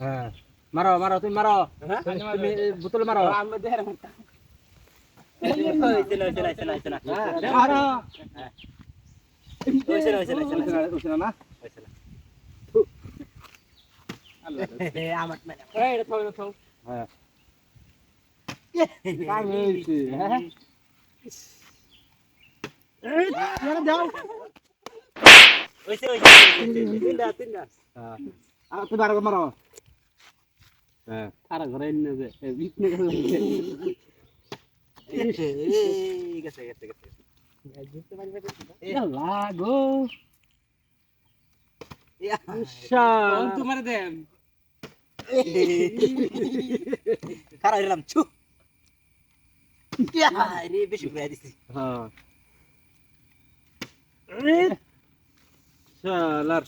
হ্যাঁ। মারো মারো তুমি মারো। তুমি বোতল মারো। চলো মারো আর ঘরে এনে দে এই গেছে গেছে গেছে। লাগো। তোমার খারাপ হইলাম ছু। রে বেশি ঘুরাই দিছি। হ্যাঁ। শালার।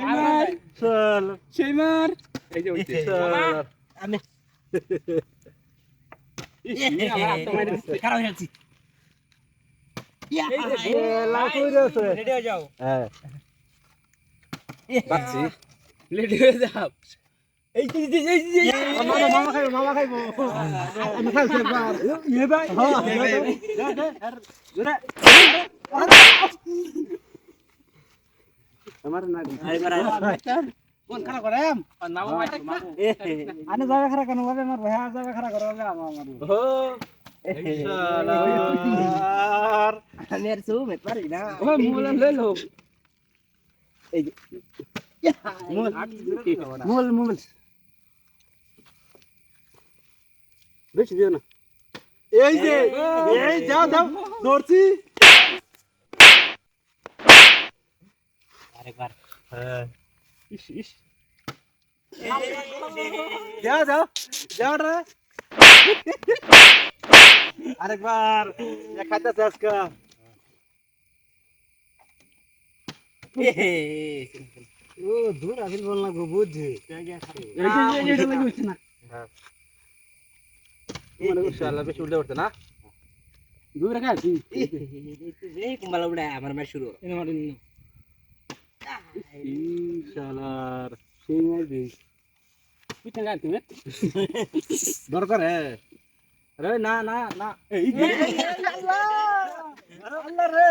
শালার সেইমার এই যে মামা মামা খাইবো মামা খাইবো আমি খাইছি একবার ভাই আমার না কোন খারাপ করে নাম মাইতে আনে যাবে খারাপ কেন? হবে আমার ভাই যাবে খারাপ করে হবে আমার মারবো ও শালার আমি আর সুমে পারি না। ও মুলা লই লো মোল মোল বেশি দিও না। এই যে এই যাও যাও ধরছি। আরেকবার। হ্যাঁ। ইস ইস। যাও যাও। যাও রে আরেকবার। খাইতে আজকে। ও দূর আবিল বল না গো বুঝছি। না। আমার শুরু। শালার সেই মারবি পিছনে গায় তুমি দরকার হ্যাঁ। রে না না না। আল্লাহ! রে!